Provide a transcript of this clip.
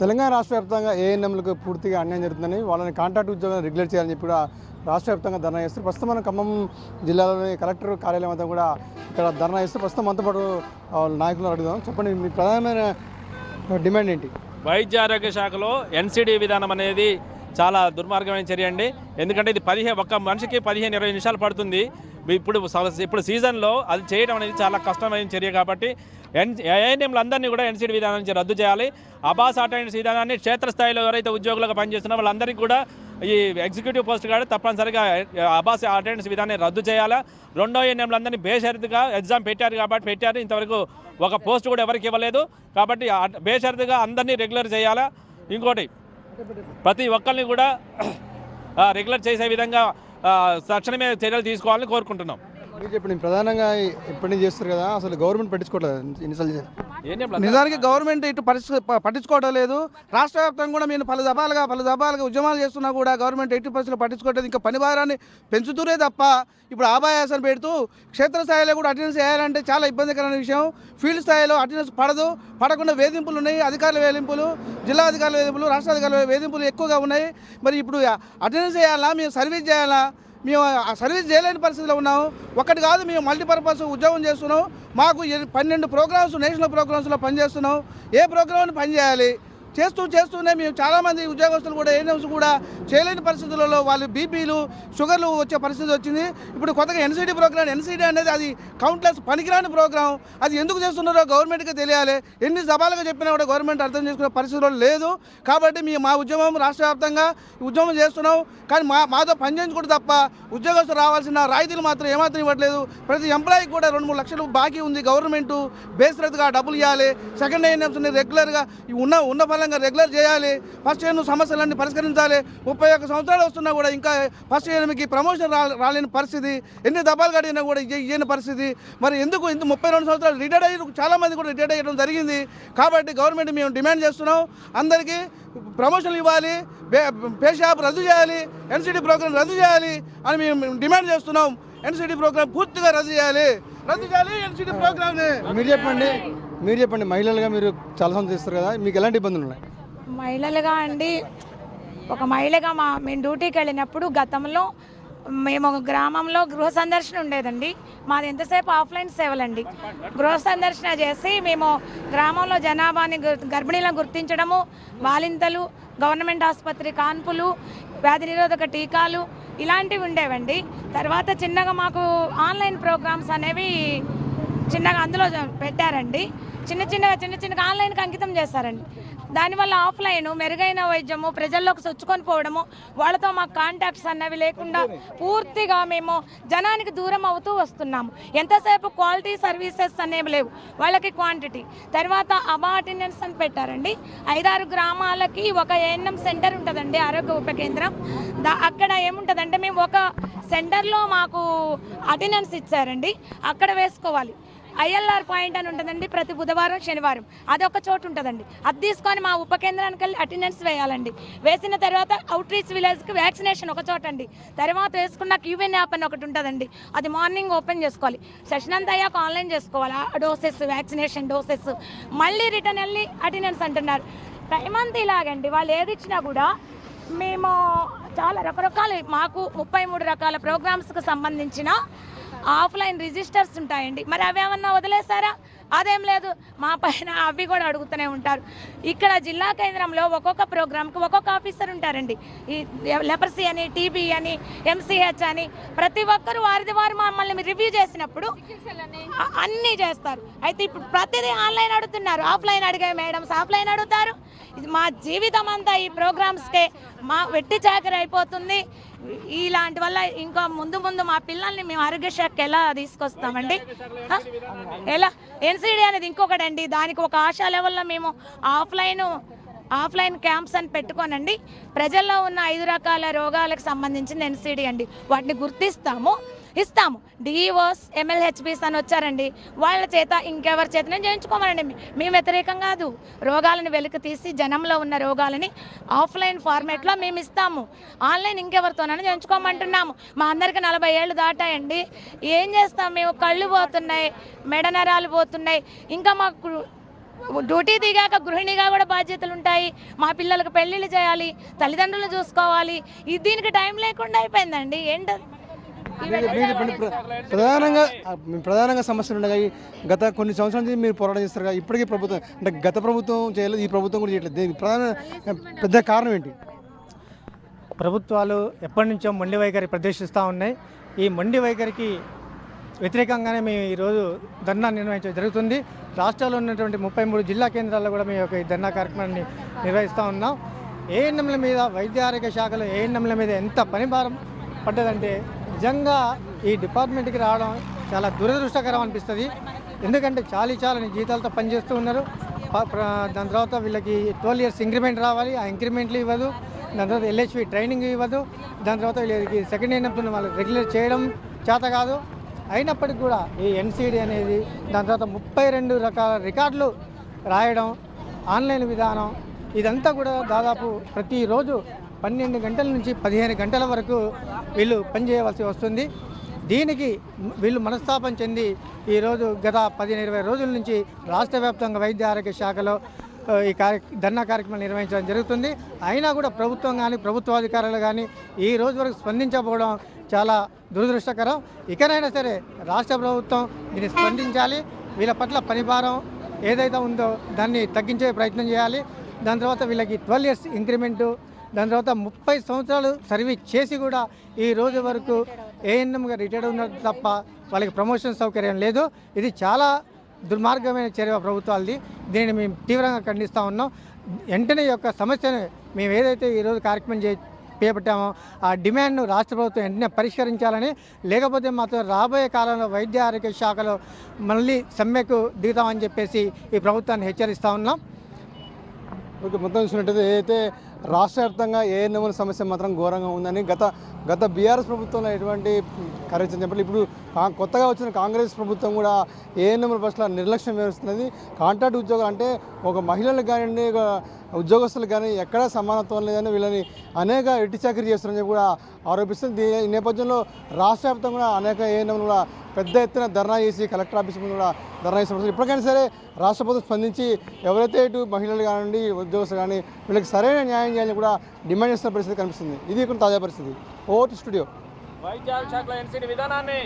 తెలంగాణ రాష్ట్ర వ్యాప్తంగా ఏఎన్ఎంలకు పూర్తిగా అన్యాయం జరుగుతుందని వాళ్ళని కాంట్రాక్ట్ ఉద్యోగాలను రెగ్యులేట్ చేయాలని చెప్పి కూడా రాష్ట్ర వ్యాప్తంగా ధర్నా చేస్తారు. ప్రస్తుతం మనం ఖమ్మం జిల్లాలోని కలెక్టర్ కార్యాలయం అంతా కూడా ఇక్కడ ధర్నా చేస్తే ప్రస్తుతం మనతో పాటు వాళ్ళ నాయకులను అడుగుదాం. చెప్పండి మీ ప్రధానమైన డిమాండ్ ఏంటి? వైద్య ఆరోగ్య శాఖలో ఎన్సీడీ విధానం అనేది చాలా దుర్మార్గమైన చర్య అండి. ఎందుకంటే ఇది పదిహేను ఒక్క మనిషికి పదిహేను ఇరవై నిమిషాలు పడుతుంది. ఇప్పుడు స- ఇప్పుడు సీజన్లో అది చేయడం అనేది చాలా కష్టమైన చర్య కాబట్టి ఎన్ ఏఎన్ఎంలు అందరినీ కూడా ఎన్సీడీ విధానం నుంచి రద్దు చేయాలి. అబాస్ అటెండెన్స్ విధానాన్ని క్షేత్రస్థాయిలో ఎవరైతే ఉద్యోగులుగా పనిచేస్తున్నారో వాళ్ళందరికీ కూడా ఈ ఎగ్జిక్యూటివ్ పోస్ట్ కాదు తప్పనిసరిగా అబాస్ అటెండెన్స్ విధానాన్ని రద్దు చేయాలా? రెండో ఎన్ఎంలందరినీ బేషరతుగా ఎగ్జామ్ పెట్టారు కాబట్టి పెట్టారు. ఇంతవరకు ఒక పోస్ట్ కూడా ఎవరికి ఇవ్వలేదు. కాబట్టి ఆ బేషరతుగా అందరినీ రెగ్యులర్ చేయాలా? ఇంకోటి ప్రతి ఒక్కరిని కూడా రెగ్యులర్ చేసే విధంగా తక్షణమే చర్యలు తీసుకోవాలని కోరుకుంటున్నాం. మీరు చెప్పండి ప్రధానంగా ఎప్పటి నుంచి చేస్తారు కదా అసలు గవర్నమెంట్ పట్టించుకోవట్లేదు? ఎన్నిసార్లు నిజానికి గవర్నమెంట్ ఇటు పట్టించుకోవడం లేదు. రాష్ట్ర వ్యాప్తంగా కూడా మేము పలు దఫాలుగా పలు దఫాలుగా ఉద్యమాలు చేస్తున్నా కూడా గవర్నమెంట్ ఎట్టి పరిస్థితులు పట్టించుకోవట్లేదు. ఇంకా పని భారాన్ని పెంచుతూనే తప్ప ఇప్పుడు ఆభాయాసన పెడుతూ క్షేత్రస్థాయిలో కూడా అటెండెన్స్ వేయాలంటే చాలా ఇబ్బందికరమైన విషయం. ఫీల్డ్ స్థాయిలో అటెండెన్స్ పడదు పడకుండా వేధింపులు ఉన్నాయి. అధికారుల వేధింపులు జిల్లా అధికారుల వేధింపులు రాష్ట్ర అధికారుల వేధింపులు ఎక్కువగా ఉన్నాయి. మరి ఇప్పుడు అటెండెన్స్ చేయాలా? మేము సర్వీస్ చేయాలా? మేము ఆ సర్వీస్ చేయలేని పరిస్థితిలో ఉన్నాము. ఒకటి కాదు మేము మల్టీపర్పస్ ఉద్యోగం చేస్తున్నాం మాకు పన్నెండు ప్రోగ్రామ్స్ నేషనల్ ప్రోగ్రామ్స్లో పనిచేస్తున్నాం ఏ ప్రోగ్రామ్ని పనిచేయాలి చేస్తూ చేస్తూనే మేము చాలామంది ఉద్యోగస్తులు కూడా ఏఎన్ఎంస్ కూడా చేయలేని పరిస్థితులలో వాళ్ళు బీపీలు షుగర్లు వచ్చే పరిస్థితి వచ్చింది. ఇప్పుడు కొత్తగా ఎన్సీడీ ప్రోగ్రామ్ ఎన్సీడీ అనేది అది కౌంట్లెస్ పనికిరాని ప్రోగ్రాం అది ఎందుకు చేస్తున్నారో గవర్నమెంట్కి తెలియాలి. ఎన్ని సభాలుగా చెప్పినా కూడా గవర్నమెంట్ అర్థం చేసుకునే పరిస్థితుల్లో లేదు. కాబట్టి మేము మా ఉద్యమం రాష్ట్ర వ్యాప్తంగా ఉద్యమం చేస్తున్నాం. కానీ మా మాతో పనిచేయించుకుంటే తప్ప ఉద్యోగస్తులు రావాల్సిన రాయితీలు మాత్రం ఏమాత్రం ఇవ్వట్లేదు. ప్రతి ఎంప్లాయీకి కూడా రెండు మూడు లక్షలు బాకీ ఉంది గవర్నమెంట్. బేస్ రద్దుగా డబ్బులు ఇవ్వాలి. సెకండ్ ఏఎన్ఎంస్ని రెగ్యులర్గా ఉన్న ఉన్న ఫలంగా రెగ్యులర్ చేయాలి. ఫస్ట్ ఇయర్ సమస్యలన్నీ పరిష్కరించాలి. ముప్పై ఒక్క సంవత్సరాలు వస్తున్నా కూడా ఇంకా ఫస్ట్ ఇయర్కి ప్రమోషన్ రాలేని పరిస్థితి. ఎన్ని దఫాలు కడిగినా కూడా ఇయ్యని పరిస్థితి. మరి ఎందుకు ఇంత ముప్పై రెండు సంవత్సరాలు రిటైర్డ్ అయ్యి చాలా మంది కూడా రిటైర్డ్ అయ్యడం జరిగింది. కాబట్టి గవర్నమెంట్ మేము డిమాండ్ చేస్తున్నాం. అందరికీ ప్రమోషన్లు ఇవ్వాలి. పే షాప్ రద్దు చేయాలి. ఎన్సీడీ ప్రోగ్రామ్ రద్దు చేయాలి అని మేము డిమాండ్ చేస్తున్నాం. ఎన్సీడీ ప్రోగ్రామ్ పూర్తిగా రద్దు చేయాలి. రద్దు చేయాలి ఎన్సీడీ ప్రోగ్రామ్ని మీరు చెప్పండి. మీరు చెప్పండి మహిళలుగా మీరు చాలా సంతోషిస్తారు కదా మీకు ఎలాంటి ఇబ్బందులు ఉన్నాయి? మహిళలుగా అండి ఒక మహిళగా మా మేము డ్యూటీకి వెళ్ళినప్పుడు గతంలో మేము ఒక గ్రామంలో గృహ సందర్శన ఉండేదండి. మాది ఎంతసేపు ఆఫ్లైన్ సేవలండి. గృహ సందర్శన చేసి మేము గ్రామంలో జనాభాని గర్భిణీలను గుర్తించడము బాలింతలు గవర్నమెంట్ ఆసుపత్రి కాన్పులు వ్యాధి నిరోధక టీకాలు ఇలాంటివి ఉండేవండి. తర్వాత చిన్నగా మాకు ఆన్లైన్ ప్రోగ్రామ్స్ అనేవి చిన్నగా అందులో పెట్టారండి. చిన్న చిన్నగా చిన్న చిన్నగా ఆన్లైన్కి అంకితం చేస్తారండి. దానివల్ల ఆఫ్లైన్ మెరుగైన వైద్యము ప్రజల్లోకి చొచ్చుకొని పోవడము వాళ్ళతో మాకు కాంటాక్ట్స్ అన్నవి లేకుండా పూర్తిగా మేము జనానికి దూరం అవుతూ వస్తున్నాము. ఎంతసేపు క్వాలిటీ సర్వీసెస్ అనేవి లేవు. వాళ్ళకి క్వాంటిటీ. తర్వాత అబా అటెండెన్స్ అని పెట్టారండి. ఐదారు గ్రామాలకి ఒక ఏఎన్ఎం సెంటర్ ఉంటుందండి ఆరోగ్య ఉప కేంద్రం. దా అక్కడ ఏముంటుందంటే మేము ఒక సెంటర్లో మాకు అటెండెన్స్ ఇచ్చారండి. అక్కడ వేసుకోవాలి. ఐఎల్ఆర్ పాయింట్ అని ఉంటుందండి ప్రతి బుధవారం శనివారం. అది ఒక చోటు ఉంటుందండి. అది తీసుకొని మా ఉప కేంద్రానికి వెళ్ళి అటెండెన్స్ వేయాలండి. వేసిన తర్వాత అవుట్ రీచ్ విలేజ్కి వ్యాక్సినేషన్ ఒక చోట అండి తర్వాత వేసుకున్న క్యూఎన్ యాప్ అని ఒకటి ఉంటుందండి. అది మార్నింగ్ ఓపెన్ చేసుకోవాలి. సెషన్ అంతా అయ్యాక ఆన్లైన్ చేసుకోవాలి? ఆ డోసెస్ వ్యాక్సినేషన్ డోసెస్ మళ్ళీ రిటర్న్ వెళ్ళి అటెండెన్స్ అంటున్నారు. టైం అంతా ఇలాగండి. వాళ్ళు ఏది ఇచ్చినా కూడా మేము చాలా రకరకాల మాకు ముప్పై మూడు రకాల ప్రోగ్రామ్స్కి సంబంధించిన ఆఫ్లైన్ రిజిస్టర్స్ ఉంటాయండి. మరి అవి ఏమన్నా వదిలేస్తారా అదేం లేదు. మా పైన అవి కూడా అడుగుతూనే ఉంటారు. ఇక్కడ జిల్లా కేంద్రంలో ఒక్కొక్క ప్రోగ్రామ్కి ఒక్కొక్క ఆఫీసర్ ఉంటారండి. ఈ లెపర్సీ అని టీబీ అని ఎంసీహెచ్ అని ప్రతి ఒక్కరు వారిది వారు మమ్మల్ని రివ్యూ చేసినప్పుడు అన్నీ చేస్తారు. అయితే ఇప్పుడు ప్రతిదీ ఆన్లైన్ అడుగుతున్నారు. ఆఫ్లైన్ అడిగే మేడమ్స్ ఆఫ్లైన్ అడుగుతారు. ఇది మా జీవితం అంతా ఈ ప్రోగ్రామ్స్కే మా వెట్టి చాకరి అయిపోతుంది. ఇలాంటి వల్ల ఇంకా ముందు ముందు మా పిల్లల్ని మేము ఆరోగ్య శాఖకి ఎలా తీసుకొస్తామండి? ఎలా ఎన్సీడీ అనేది ఇంకొకటండి. దానికి ఒక ఆశా లెవెల్లో మేము ఆఫ్లైన్ ఆఫ్లైన్ క్యాంప్స్ అని పెట్టుకోనండి. ప్రజల్లో ఉన్న ఐదు రకాల రోగాలకు సంబంధించిన ఎన్సీడీ అండి. వాటిని గుర్తిస్తాము. ఇస్తాము. డిఈఓస్ ఎమ్మెల్హెచ్బీస్ అని వచ్చారండి. వాళ్ళ చేత ఇంకెవరి చేతనే చేయించుకోమనండి. మేము వ్యతిరేకం కాదు. రోగాలను వెలికి తీసి జనంలో ఉన్న రోగాలని ఆఫ్లైన్ ఫార్మేట్లో మేము ఇస్తాము. ఆన్లైన్ ఇంకెవరితోనైనా చేయించుకోమంటున్నాము. మా అందరికి నలభై ఏళ్ళు దాటాయండి. ఏం చేస్తాం మేము? కళ్ళు పోతున్నాయి మెడ నరాలు పోతున్నాయి. ఇంకా మాకు డ్యూటీ దిగాక గృహిణిగా కూడా బాధ్యతలు ఉంటాయి. మా పిల్లలకు పెళ్ళిళ్ళు చేయాలి తల్లిదండ్రులు చూసుకోవాలి. ఇది దీనికి టైం లేకుండా అయిపోయిందండి. ఏంటది? ప్రధానంగా ప్రధానంగా సమస్యలు ఉండగా గత కొన్ని సంవత్సరాల నుంచి మీరు పోరాటం చేస్తారు కదా ఇప్పటికీ ప్రభుత్వం అంటే గత ప్రభుత్వం చేయలేదు ఈ ప్రభుత్వం కూడా చేయట్లేదు. దీనికి ప్రధాన పెద్ద కారణం ఏంటి? ప్రభుత్వాలు ఎప్పటి నుంచో మొండి వైఖరి ప్రదర్శిస్తూ ఉన్నాయి. ఈ మొండి వైఖరికి వ్యతిరేకంగానే మేము ఈరోజు ధర్నా నిర్వహించడం జరుగుతుంది. రాష్ట్రాల్లో ఉన్నటువంటి ముప్పై మూడు జిల్లా కేంద్రాల్లో కూడా మేము ఒక ఈ ధర్నా కార్యక్రమాన్ని నిర్వహిస్తూ ఉన్నాం. ఏఎన్ఎంల మీద వైద్య ఆరోగ్య శాఖలో ఏఎన్ఎంల మీద ఎంత పని భారం పడ్డదంటే నిజంగా ఈ డిపార్ట్మెంట్కి రావడం చాలా దురదృష్టకరం అనిపిస్తుంది. ఎందుకంటే చాలీ చాలని జీతాలతో పనిచేస్తూ ఉన్నారు. దాని తర్వాత వీళ్ళకి ట్వెల్వ్ ఇయర్స్ ఇంక్రిమెంట్ రావాలి. ఆ ఇంక్రిమెంట్లు ఇవ్వదు. దాని తర్వాత ఎల్హెచ్వి ట్రైనింగ్ ఇవ్వదు. దాని తర్వాత వీళ్ళకి సెకండ్ అయినప్పుడు వాళ్ళు రెగ్యులర్ చేయడం చేత కాదు. అయినప్పటికీ కూడా ఈ ఎన్సీడీ అనేది దాని తర్వాత ముప్పై రెండు రకాల రికార్డులు రాయడం ఆన్లైన్ విధానం ఇదంతా కూడా దాదాపు ప్రతిరోజు పన్నెండు గంటల నుంచి పదిహేను గంటల వరకు వీళ్ళు పనిచేయవలసి వస్తుంది. దీనికి వీళ్ళు మనస్తాపం చెంది ఈరోజు గత పదిహేను ఇరవై రోజుల నుంచి రాష్ట్ర వ్యాప్తంగా వైద్య ఆరోగ్య శాఖలో ఈ కార్య ధర్నా కార్యక్రమం నిర్వహించడం జరుగుతుంది. అయినా కూడా ప్రభుత్వం కానీ ప్రభుత్వాధికారులు కానీ ఈ రోజు వరకు స్పందించకపోవడం చాలా దురదృష్టకరం. ఇకనైనా సరే రాష్ట్ర ప్రభుత్వం దీన్ని స్పందించాలి. వీళ్ళ పట్ల పనిభారం ఏదైతే ఉందో దాన్ని తగ్గించే ప్రయత్నం చేయాలి. దాని తర్వాత వీళ్ళకి ట్వెల్వ్ ఇయర్స్ ఇంక్రిమెంటు దాని తర్వాత ముప్పై సంవత్సరాలు సర్వీస్ చేసి కూడా ఈ రోజు వరకు ఏఎన్ఎంగా రిటైర్డ్ ఉన్నారు తప్ప వాళ్ళకి ప్రమోషన్ సౌకర్యం లేదు. ఇది చాలా దుర్మార్గమైన చర్య ప్రభుత్వాలది. దీనిని మేము తీవ్రంగా ఖండిస్తూ ఉన్నాం. వెంటనే యొక్క సమస్యను మేము ఏదైతే ఈరోజు కార్యక్రమం చే చేపట్టామో ఆ డిమాండ్ను రాష్ట్ర ప్రభుత్వం వెంటనే పరిష్కరించాలని లేకపోతే మాత్రం రాబోయే కాలంలో వైద్య ఆరోగ్య శాఖలో మళ్ళీ సమ్మెకు దిగుతామని చెప్పేసి ఈ ప్రభుత్వాన్ని హెచ్చరిస్తూ ఉన్నాం. ఓకే మొత్తం చూసినట్టయితే ఏదైతే రాష్ట్ర వ్యాప్తంగా ఏఎన్ఎంల సమస్య మాత్రం ఘోరంగా ఉందని గత గత బీఆర్ఎస్ ప్రభుత్వంలో ఎటువంటి కరెక్ట్ చెప్పాలి. ఇప్పుడు కొత్తగా వచ్చిన కాంగ్రెస్ ప్రభుత్వం కూడా ఏఎన్ఎంల పట్ల నిర్లక్ష్యం వ్యవహరిస్తున్నది? కాంట్రాక్ట్ ఉద్యోగాలు అంటే ఒక మహిళలకు కానివ్వండి ఒక ఉద్యోగస్తులకు కానీ ఎక్కడా సమానత్వం లేదని వీళ్ళని అనేక ఎట్టి చాకరీ చేస్తున్నారని చెప్పి కూడా ఆరోపిస్తుంది ఈ నేపథ్యంలో రాష్ట్ర వ్యాప్తంగా కూడా అనేక ఏఎన్ఎంలు కూడా పెద్ద ఎత్తున ధర్నా చేసి కలెక్టర్ ఆఫీస్ ముందు కూడా ధర్నా చేస్తున్నారు ఇప్పటికైనా సరే రాష్ట్ర ప్రభుత్వం స్పందించి ఎవరైతే ఇటు మహిళలు కానివ్వండి ఉద్యోగస్తులు కానీ వీళ్ళకి సరైన న్యాయం చేయాలని కూడా డిమాండ్ చేస్తున్న పరిస్థితి కనిపిస్తుంది. ఇది ఇక్కడ తాజా పరిస్థితి. ఓటు స్టూడియో. వైద్య శాఖలో ఎన్సీడీ విధానాన్ని